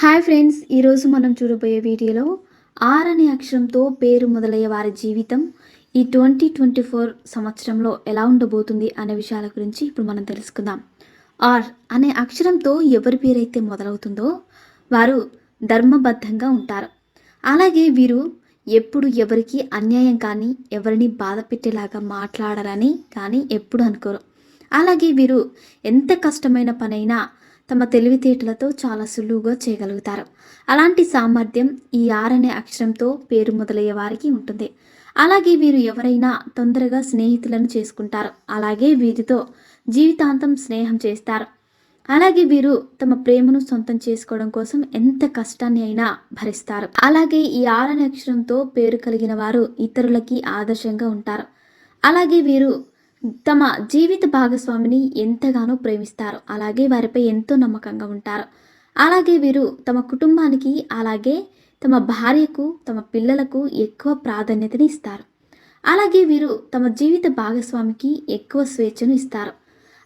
Hi friends ఈరోజు మనం చూడబోయే వీడియోలో ఆర్ అనే అక్షరంతో పేరు మొదలయ్యే వారి జీవితం ఈ ట్వంటీ ట్వంటీ ఫోర్ సంవత్సరంలో ఎలా ఉండబోతుంది అనే విషయాల గురించి ఇప్పుడు మనం తెలుసుకుందాం. ఆర్ అనే అక్షరంతో ఎవరి పేరైతే మొదలవుతుందో వారు ధర్మబద్ధంగా ఉంటారు. అలాగే వీరు ఎప్పుడు ఎవరికి అన్యాయం కానీ ఎవరిని బాధ పెట్టేలాగా మాట్లాడరని కానీ ఎప్పుడు అనుకోరు. అలాగే వీరు ఎంత కష్టమైన పనైనా తమ తెలివితేటలతో చాలా సులువుగా చేయగలుగుతారు. అలాంటి సామర్థ్యం ఈ ఆర్ అనే అక్షరంతో పేరు మొదలయ్యే వారికి ఉంటుంది. అలాగే వీరు ఎవరైనా తొందరగా స్నేహితులను చేసుకుంటారు. అలాగే వీరితో జీవితాంతం స్నేహం చేస్తారు. అలాగే వీరు తమ ప్రేమను సొంతం చేసుకోవడం కోసం ఎంత కష్టాన్ని అయినా భరిస్తారు. అలాగే ఈ ఆర్ అనే అక్షరంతో పేరు కలిగిన వారు ఇతరులకి ఆదర్శంగా ఉంటారు. అలాగే వీరు తమ జీవిత భాగస్వామిని ఎంతగానో ప్రేమిస్తారు. అలాగే వారిపై ఎంతో నమ్మకంగా ఉంటారు. అలాగే వీరు తమ కుటుంబానికి అలాగే తమ భార్యకు తమ పిల్లలకు ఎక్కువ ప్రాధాన్యతని ఇస్తారు. అలాగే వీరు తమ జీవిత భాగస్వామికి ఎక్కువ స్వేచ్ఛను ఇస్తారు.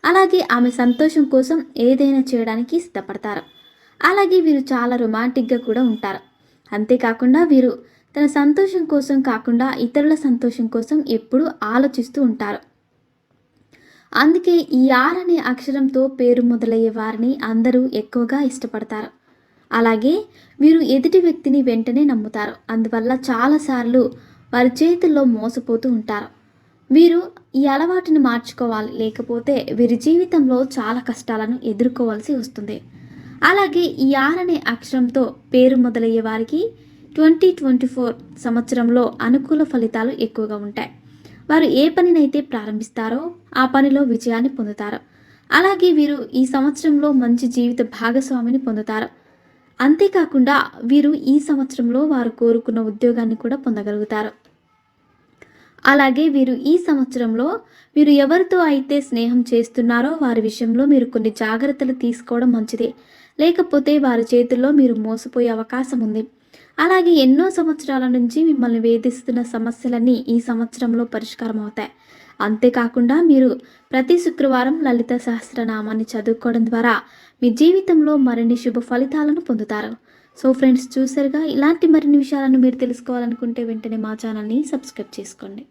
అలాగే ఆమె సంతోషం కోసం ఏదైనా చేయడానికి సిద్ధపడతారు. అలాగే వీరు చాలా రొమాంటిక్గా కూడా ఉంటారు. అంతేకాకుండా వీరు తన సంతోషం కోసం కాకుండా ఇతరుల సంతోషం కోసం ఎప్పుడూ ఆలోచిస్తూ ఉంటారు. అందుకే ఈ ఆర్ అనే అక్షరంతో పేరు మొదలయ్యే వారిని అందరూ ఎక్కువగా ఇష్టపడతారు. అలాగే వీరు ఎదుటి వ్యక్తిని వెంటనే నమ్ముతారు. అందువల్ల చాలాసార్లు వారి చేతుల్లో మోసపోతూ ఉంటారు. వీరు ఈ అలవాటుని మార్చుకోవాలి. లేకపోతే వీరి జీవితంలో చాలా కష్టాలను ఎదుర్కోవాల్సి వస్తుంది. అలాగే ఈ ఆర్ అనే అక్షరంతో పేరు మొదలయ్యే వారికి ట్వంటీ ట్వంటీ ఫోర్ సంవత్సరంలో అనుకూల ఫలితాలు ఎక్కువగా ఉంటాయి. వారు ఏ పనినైతే ప్రారంభిస్తారో ఆ పనిలో విజయాన్ని పొందుతారు. అలాగే వీరు ఈ సంవత్సరంలో మంచి జీవిత భాగస్వామిని పొందుతారు. అంతేకాకుండా వీరు ఈ సంవత్సరంలో వారు కోరుకున్న ఉద్యోగాన్ని కూడా పొందగలుగుతారు. అలాగే వీరు ఈ సంవత్సరంలో మీరు ఎవరితో అయితే స్నేహం చేస్తున్నారో వారి విషయంలో మీరు కొన్ని జాగ్రత్తలు తీసుకోవడం మంచిది. లేకపోతే వారి చేతుల్లో మీరు మోసపోయే అవకాశం ఉంది. అలాగే ఎన్నో సంవత్సరాల నుంచి మిమ్మల్ని వేధిస్తున్న సమస్యలన్నీ ఈ సంవత్సరంలో పరిష్కారం అవుతాయి. అంతేకాకుండా మీరు ప్రతి శుక్రవారం లలిత సహస్రనామాన్ని చదువుకోవడం ద్వారా మీ జీవితంలో మరిన్ని శుభ ఫలితాలను పొందుతారు. సో ఫ్రెండ్స్ చూసారుగా? ఇలాంటి మరిన్ని విషయాలను మీరు తెలుసుకోవాలనుకుంటే వెంటనే మా ఛానల్ని సబ్స్క్రైబ్ చేసుకోండి.